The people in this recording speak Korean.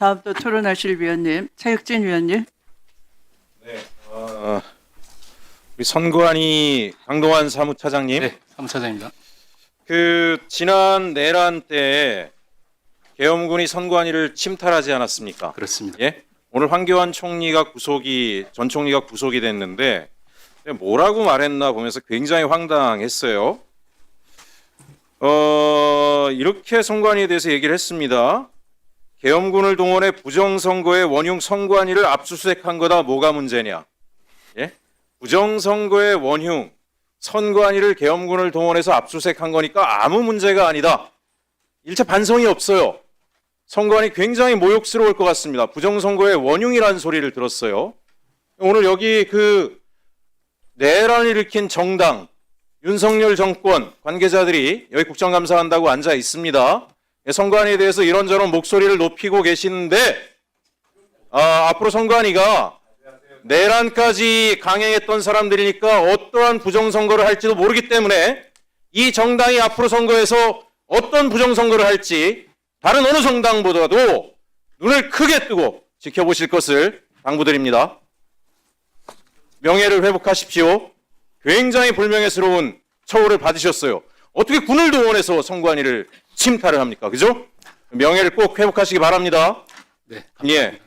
다음 또 토론하실 위원님 차혁진 위원님. 어, 우리 선관위 강동환 사무차장님, 네, 사무차장입니다. 그 지난 내란 때 계엄군이 선관위를 침탈하지 않았습니까? 그렇습니다. 예? 오늘 황교안 총리가 구속이 전 총리가 구속이 됐는데 뭐라고 말했나 보면서 굉장히 황당했어요. 어, 이렇게 선관위에 대해서 얘기를 했습니다. 계엄군을 동원해 부정선거의 원흉 선관위를 압수수색한 거다 뭐가 문제냐? 예? 부정선거의 원흉 선관위를 계엄군을 동원해서 압수수색한 거니까 아무 문제가 아니다. 일체 반성이 없어요. 선관위 굉장히 모욕스러울 것 같습니다. 부정선거의 원흉이라는 소리를 들었어요. 오늘 여기 그 내란을 일으킨 정당 윤석열 정권 관계자들이 여기 국정감사한다고 앉아 있습니다. 선관위에 대해서 이런저런 목소리를 높이고 계시는데 아, 앞으로 선관위가 내란까지 강행했던 사람들이니까 어떠한 부정선거를 할지도 모르기 때문에 이 정당이 앞으로 선거에서 어떤 부정선거를 할지 다른 어느 정당보다도 눈을 크게 뜨고 지켜보실 것을 당부드립니다. 명예를 회복하십시오. 굉장히 불명예스러운 처우를 받으셨어요. 어떻게 군을 동원해서 선관위를 침탈을 합니까? 그죠? 명예를 꼭 회복하시기 바랍니다. 네, 예.